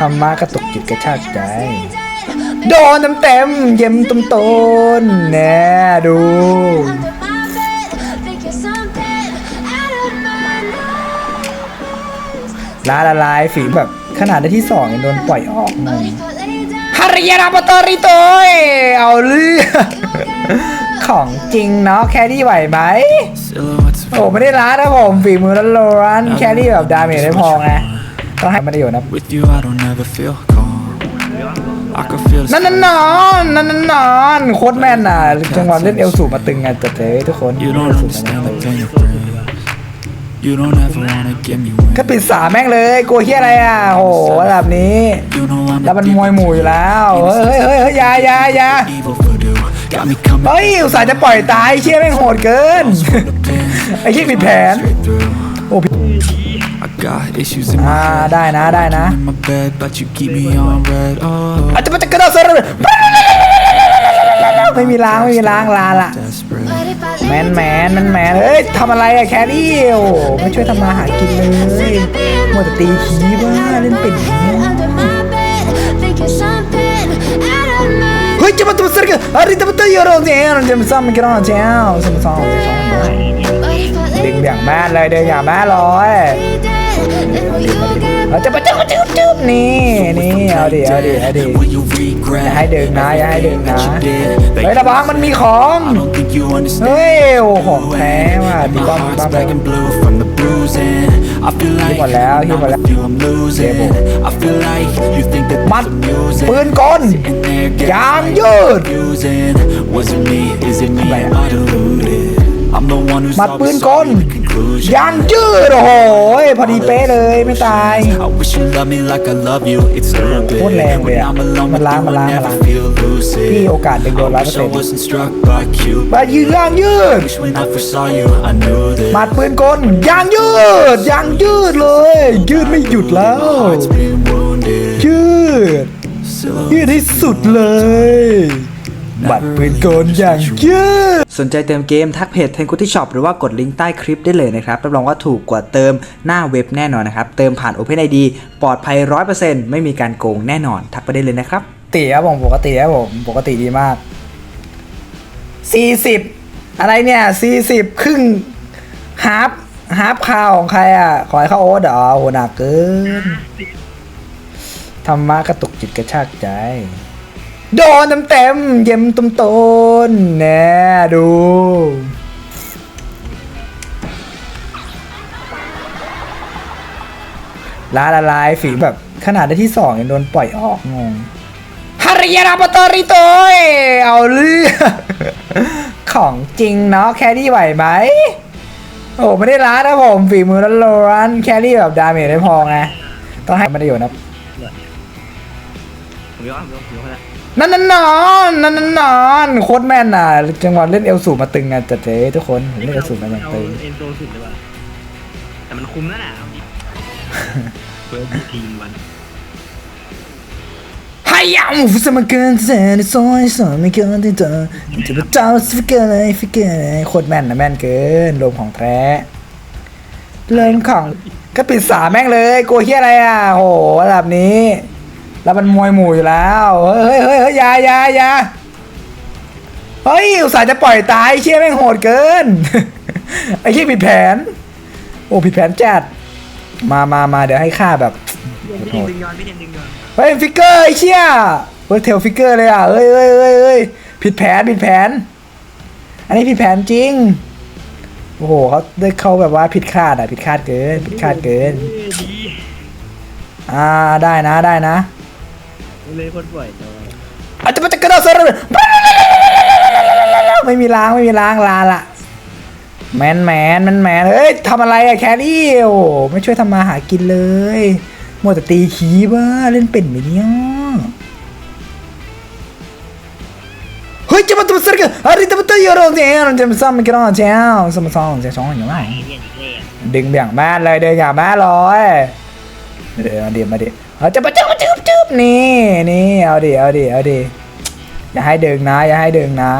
ธรรมะกระตุกจิตกระชากใจ โดนเต็มเต็มๆเย็มตุ้มต้นแน่ดู ล้าละลายฝีแบบขนาดได้ที่สองยังโดนปล่อยออกงงฮาริยานาปโตริโตยเอาเรื่องของจริงเนาะแครี่ไหวไหม Silhouettes of โอ้ไม่ได้ล้านะผมฝีมือล้วนๆแครี่แบบดาเมจได้พอไง ต้องให้มันได้อยู่นะ with you, I don't ever feel calm. I can feel the นั่นนั่นนอนนั่นนั่นนอนโคตรแม่นอะจังหวะเล่นเอลสูมาตึงไงแต่เจ๊ทุกคน You เอ don't ลสูมา understand ตึ the ง pain of pain. You don't ever wanna get me wet. ก็ปิดสามแม่งเลยกลัวเฮียอะไรอะโหระดับนี้ You know I'm แล้วมันมวยหมู่อยู่แล้วเฮ้ยเฮ้ยเฮ้ยอยาอยาอยา evil voodoo. Got me coming เฮ้ยอุตส่าห์จะปล่อยตายเชี่ยแม่งโหดเกินไอ้เหี้ยผิดแผน straight through. โอ้พี่ I got issues in อ่า my head. ได้นะได้นะ in my bed, but you keep me on red. Oh, อาจจะมาจะกระโดดเซอร์ไม่มีล้างไม่มีล้างลาละ desperate. แมนแมนแมนแมนเฮ้ยทำอะไรอะแครี่โอ้โหไม่ช่วยทำมาหากินเลยมัวแต่ตีขี้บ้าเล่นเป็นอย่างนี้เฮ้ยจะมาตัวเสือกอะไรจะมาตัวเยอะเลยเนี่ยจะมาซ้ำมันก็ต้องเจ้าซ้ำซ้ำจะซ้ำดึงอย่างแม่เลยดึงอย่างแม่เลยเเอาดิเอาดิเอาดิ Will you regret อย่าให้ดึงนะอย่าให้ดึงนะ that you did? เฮ้ยระวังมันมีของ I don't think you understand. เฮ้ยโอ้ของแท้ว่ะ And ตี my ป้อมตี heart's ป้อม black and blue from the bruising. I feel like หมดแล้ว when หมด I'm แล้ว with you, I'm losing. I feel like you think that มัด this amusing. ปืนกล Sitting there getting ยางยืด confusing. Was it me? Is it me? Am I deluded? I'm the one who's มัดปืน always กล sorry with conclusion. ยางยืดโอ้โหพอดีเป๊ะเลยไม่ตาย I wish you loved me like I love you. It's stupid. โคตรแรงเลย When อะ I'm alone มัน with ล้าง you, มันล้าง I มัน never ล้าง feel lucid. พี่โอกาสดึงโดนร้อย I เปอร์ wish เซ็น I ต์ wasn't struck by Cupid. มายืนยางยืด Wish when I first saw you, I knew that. มัดปืนกลยางยืดยางยืดเลย ยืดไม่หยุดแล้ว My heart's been wounded. ยืด Silhouettes ยืดให้สุดเลย บัตรปืนกลอย่างยืดสนใจเติมเกมทักเพจ t ทนกุตี้ช็อปหรือว่ากดลิงก์ใต้คลิปได้เลยนะครับรับรองว่าถูกกว่าเติมหน้าเว็บแน่นอนนะครับ เติมผ่าน OpenID ปลอดภัย 100%ไม่มีการโกงแน่นอน ทักไปได้เลยนะครับตีครับผมปกติครับผมปกติดีมาก 40 อะไรเนี่ย 40 ครึ่งฮาร์ปฮาร์ปคาวของใครอะ ขอให้เข้าโอ๊ตเหรอโหหนักเกินธรรมะกระตุกจิตกระชากใจ โดนเต็มเต็มเย็มตุ้มต้นแน่ดูล้าละลายฝีแบบขนาดได้ที่สองยังโดนปล่อยออกงงฮาริยานาปโตริโตยเอาเรื่องของจริงเนาะแครี่ไหวไหมโอ้ไม่ได้ล้านะผมฝีมือล้วนๆแครี่แบบดาเมจได้พอไงต้องให้มันได้อยู่นะ ผมยอมผมยอมแล้วนั่นนั่นนอนนั่นนั่นนอนโคตรแม่นอะจังหวะเล่นเอลสูมาตึงไงแต่เจ๊ทุกคนเล่นเอลสูมาอย่างเตึงเอ็นโซสุดเลยว่ะแต่มันคุ้มแล้วนะเอาดิเฟิร์สทีมวันให้ยามฟุตมันเกินเส้นซอยสอนไม่เกินที่เธอจะมาเจ้าฟิกเกอร์อะไรฟิกเกอร์อะไรโคตรแม่นนะแม่นเกินรวมของแท้เริ่มของก็ปิดสาแม่งเลยกลัวเฮียอะไรอะโหระดับนี้ แล้วมันมวยหมู่อยู่แล้วเฮ้ยเฮ้ยเฮ้ยเฮ้ยอยาอยาอยาเฮ้ยอุตส่าห์จะปล่อยตายเชี่ยแม่งโหดเกิน ไอ้เชี่ยผิดแผน โอ้ผิดแผนจัด มามามาเดี๋ยวให้ค่าแบบพี่เทียนดึงย้อนพี่เทียนดึงย้อนเฮ้ยฟิกเกอร์ไอ้เชี่ยเฮ้ยเทลฟิกเกอร์เลยอะเอ้ยเอ้ยเอ้ยเอ้ยผิดแผนผิดแผน อันนี้ผิดแผนจริง โอ้โหเขาได้เขาแบบว่าผิดคาดอะผิดคาดเกิน ผิดคาดเกินเอ้ยดีอ่าได้นะได้นะ เลยคนป่วยจังเลยอาจจะมาจะกระโดดเซอร์ไม่มีล้างไม่มีล้างลาละแมนแมนแมนแมนเฮ้ยทำอะไรอะแครี่โอ้ไม่ช่วยทำมาหากินเลยมัวแต่ตีขีบ้าเล่นเป็นไหมเนี่ยเฮ้ยจะมาตัวเสือกอะไรจะมาตัวยอะเลยเนี่ยจะมาซ้ำมันก็ต้องเจ้าซ้ำซ้ำจะซ้ำอย่างไรไอ้เนี่ยอีกเลยอะดึงอย่างแม่เลยเดึงอย่างแม่เลยเดี๋ยวเดี๋ยวมาดิเอาจะมาจุ๊บจุ๊ บจุ๊บนี่นี่เอาดิเอาดิเอาดิอย่าให้ดึงนะ อย่าให้ดึงนะ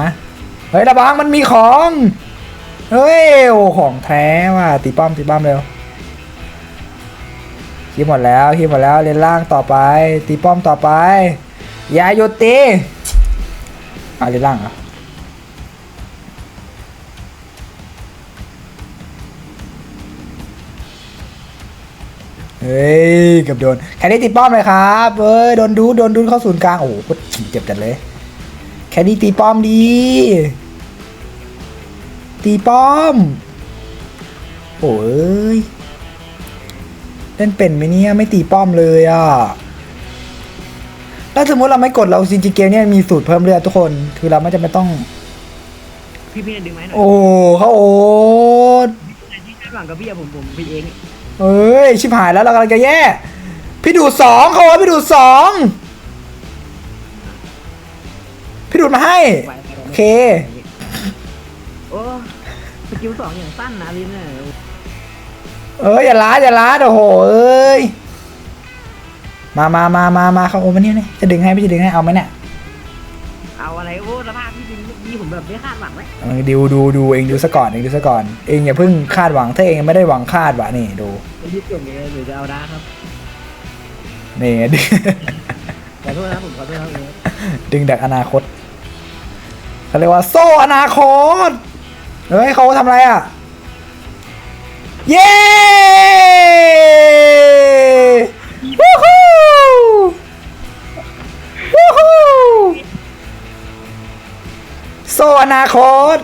เฮ้ยระวังมันมีของเฮ้ยโอ้ของแท้ว่ะตีป้อมตีป้อมเร็วคีบหมดแล้วคีบหมดแล้วเลนล่างต่อไป ตีป้อมต่อไปอย่าหยุดตีเอาเลนล่างอะ เฮ้ยเกับโดนแค่นี้ตีป้อมเลยครับเอ้ยโดนดูโดนดูเข้าศูนย์กลางโอ้โหเจ็บจัดเลย แค่นี้ตีป้อมดี ตีป้อม โอ้ยเล่นเป็นไหมเนี่ยไม่ตีป้อมเลยอะแล้วสมมติเราไม่กดเราซินจิเกลเนี่ยมีสูตรเพิ่มเลือดทุกคนคือเราไม่จำเป็นต้อง พี่พี่ดึงไหมหน่อยโอ้เขาโอ๊ตที่คาดหวังกับพี่อะผมผมพี่เอง เอ้ย ชิบหายแล้วเรากำลังจะแย่ พี่ดูดสองเขาว่าพี่ดูดสองพี่ดูดมาให้ โอเค โอ้สกิลสองอย่างสั้นนะลินเนี่ยเอ้ยอย่าล้าอย่าล้าโอ้โหเอ้ย มามามามามาเขาโอ้มาเนี่ยนี่จะดึงให้พี่จะดึงให้เอาไหมเนี่ย เอาอะไรโอ้สภาพพี่ดึงพี่ผม แบบไม่คาดหวังเลยเออดูดูดูเองดูซะก่อนเองดูซะก่อนเองอย่าเพิ่งคาดหวังถ้าเองไม่ได้หวังคาดวะนี่ดูไม่ยืดเก่งเลยหรือจะเอาดาครับนี่ดึง ขอโทษนะผมขอโทษครับเออดึงดักอนาคตเขาเรียกว่าโซ่อนาคตเฮ้ยเขาทำอะไรอะ เย้วู้ฮู้วู้ฮู้ โซ่อนาคต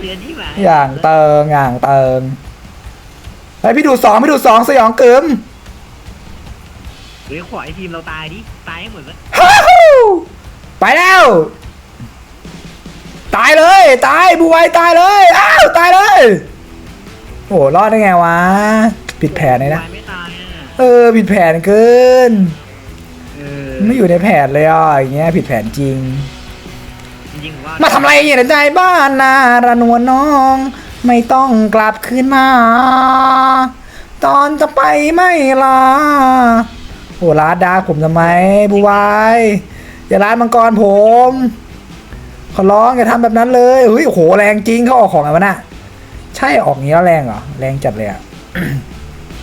เรียนที่ไหนอย่างเติงอย่างเติงเฮ้ยพี่ดูสองพี่ดูสองสยองกึมหรือขอไอทีมเราตายดิ ตายให้หมดเลยฮู้ฮู้ไปแล้ว ตายเลย ตายบูไวตายเลยอ้าวตายเลย โอ้รอดได้ไงวะ ผิดแผนเลยนะ ตายไม่ตายอะ เออ ผิดแผนเกิน เออ ไม่อยู่ในแผนเลยอะอย่างเงี้ยผิดแผนจริงจ ริงๆผมว่ามาทำอะไรอย่างใจบ้านนาระนวลน้อง ไม่ต้องกลับคืนมา ตอนจะไปไม่ลาโอ้ลาดดาผมทำไมบูวายอย่าลาดมังกรผม ขอร้องอย่าทำแบบนั้นเลยเฮ้ยโอ้โหแรงจริงเขาออกของไงวะน่ะใช่ออกงี้แล้วแรงเหรอแรงจัดเลยอะ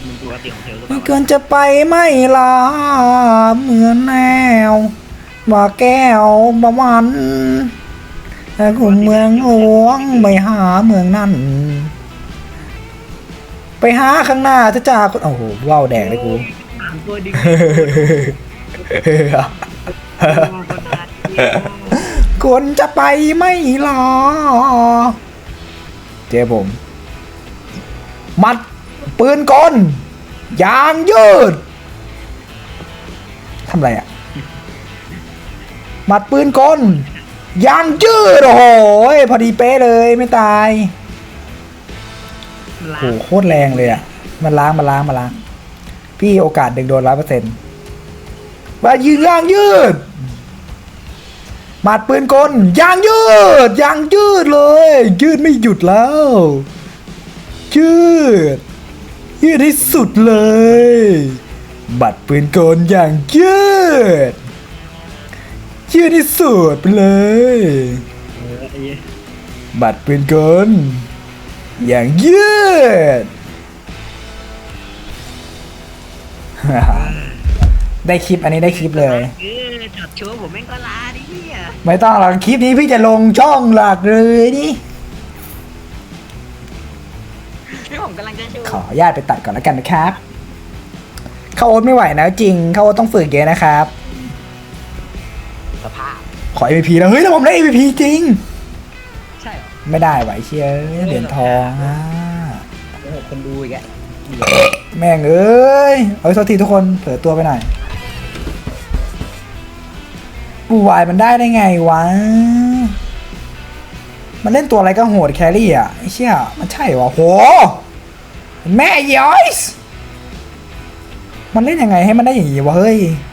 มันปกติของเธอหรือเปไม่ล่าเกินจะไปไม่ลาเหมือนแนวว่าแก้วบะวัน แต่กลุ่มเมืองหลวงไม่หาเมืองนั่น ไปหาข้างหน้าจะจากคนโอ้โหว่าวแดงเลยกูสามตัวดึงคนตายคนจะไปไม่รอ เจอผม มัดปืนกลยางยืดทำไรอะ มัดปืนกล ยางยืดโอ้โหพอดีเป๊ะเลยไม่ตายล้าโอ้โหโคตรแรงเลยอะ มันล้างมันล้างมันล้าง พี่โอกาสดึงโดนร้อยเปอร์เซ็นต์มายืนยางยืดหมัดปืนกลยางยืดยางยืดเลย ยืดไม่หยุดแล้ว ยืด ยืดให้สุดเลย บัดปืนกลอย่างยืด ยืดให้สุดไปเลยเออไอ้บัตรปืนกลอย่างยืด ได้คลิปอันนี้ได้คลิปเลย เออจอดโชว์ผมแม่งก็ลาดิพี่อะไม่ต้องหรอกคลิปนี้พี่จะลงช่องหลักเลยนี่ที่ผมกำลังจะโชว์ขออนุญาตไปตัดก่อนแล้วกันนะครับ เข้าโอ๊ตไม่ไหวนะจริง เข้าโอ๊ตต้องฝึกเยอะนะครับสภาพ ขอ MVP แล้วเฮ้ยแล้วผมได้ MVP จริง ใช่เหรอไม่ได้ไหวเชียเหรียญทองอะโอ้โหคนดูอีกอะแม่งเอ้ยเอาสักทีทุกคนเผลอตัวไปหน่อยบูวายมันได้ได้ไงวะ มันเล่นตัวอะไรก็โหดแครี่อะไอ้เชี่ยมันใช่วะโห แม่ยอยส์มันเล่นยังไงให้มันได้อย่างงี้วะเฮ้ยเ